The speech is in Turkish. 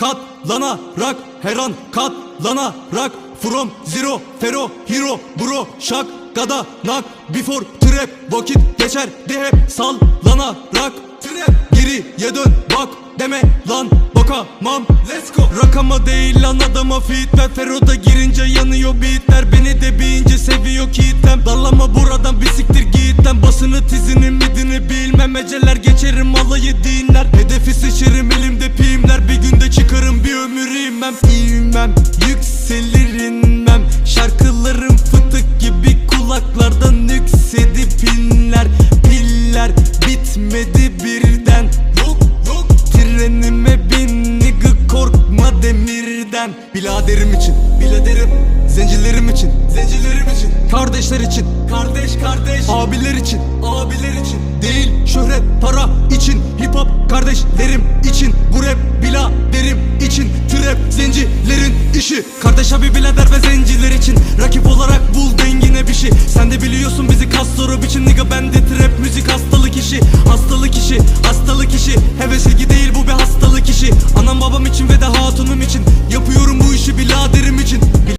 katlanarak Her an katlanarak From zero fero hero bro şak Gada nak before trap Vakit geçer de hep sallanarak. Trap geriye dön bak deme lan bakamam. Let's go. Rakama değil lan adama fitler Fero'da girince yanıyor beatler. Beni de bir ince seviyor kitlem. Dallama buradan bir siktir git lan. Basını tizini midini bilmem. Eceler geçerim alayı İnmem yükselir inmem Şarkılarım fıtık gibi kulaklardan yüksedip inler Piller bitmedi birden. Yok yok. Trenime bin nigga korkma demirden. Biladerim için Biladerim. Zencilerim için Zencilerim için. Kardeşler için. Kardeş kardeş. Abiler için dilencilerin işi Kardeş abi birader ve zenciler için. Rakip olarak bul dengine bir şey. Sen de biliyorsun bizi kas soru biçim Nigga bende trap müzik hastalık işi Hastalık işi.